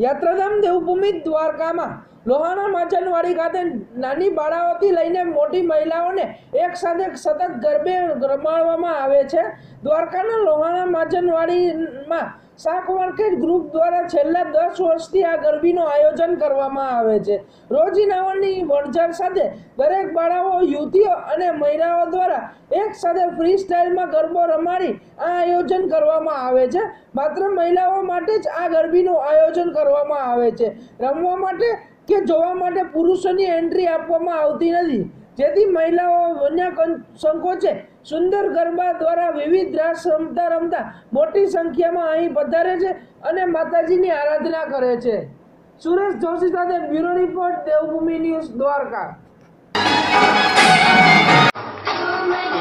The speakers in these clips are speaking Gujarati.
યાત્રાધામ દેવભૂમિ દ્વારકામાં લોહાણા માચનવાડી ખાતે નાની બાળાઓથી લઈને મોટી મહિલાઓને એક સાથે સતત ગરબે રમાડવામાં આવે છે. દ્વારકાના લોહાણા માચનવાડીમાં શાક માર્કેટ ગ્રુપ દ્વારા છેલ્લા દસ વર્ષથી આ ગરબીનું આયોજન કરવામાં આવે છે. રોજીનાઓની વણઝાર સાથે દરેક બાળાઓ, યુવતીઓ અને મહિલાઓ દ્વારા એક સાથે ફ્રી સ્ટાઇલમાં ગરબો રમાડી આ આયોજન કરવામાં આવે છે. માત્ર મહિલાઓ માટે જ આ ગરબીનું આયોજન કરવામાં આવે છે. રમવા માટે કે જોવા માટે પુરુષોની એન્ટ્રી આપવામાં આવતી નથી. જેથી મહિલાઓ વન્ય સંકોચે. સુંદર ગરબા દ્વારા વિવિધ રાસ રમતા રમતા મોટી સંખ્યામાં અહીં પધારે છે અને માતાજીની આરાધના કરે છે. સુરેશ જોશી સાથે bureau report, Devbhoomi news, Dwarka.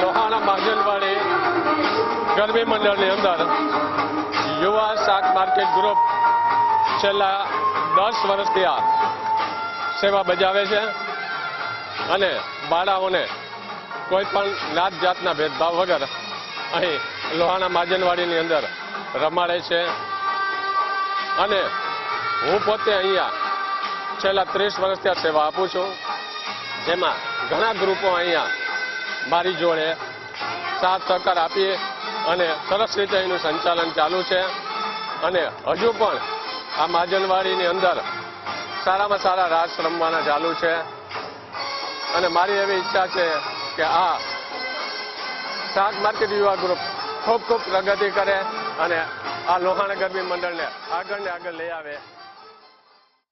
Lohana મહાજનવાડી ગરબી મંડળની અંદર યુવા શાક માર્કેટ ગ્રુપ છેલ્લા દસ વર્ષથી આ સેવા બજાવે છે અને બાળાઓને કોઈ પણ નાત જાતના ભેદભાવ વગર અહીં લોહાણા માજનવાડીની અંદર રમાડે છે. અને હું પોતે અહીંયા છેલ્લા ત્રીસ વર્ષથી આ સેવા આપું છું. જેમાં ઘણા ગ્રુપો અહીંયા મારી જોડે સાથ સહકાર આપીએ અને સરસ રીતે એનું સંચાલન ચાલુ છે. અને હજુ પણ આ માજનવાડીની અંદર સારામાં સારા રાસ રમવાના ચાલુ છે. અને મારી એવી ઈચ્છા છે કે આ શાક માર્કેટ યુવા ગ્રુપ ખૂબ ખૂબ પ્રગતિ કરે અને આ લોહાણા ગરબી મંડળને આગળ ને આગળ લઈ આવે.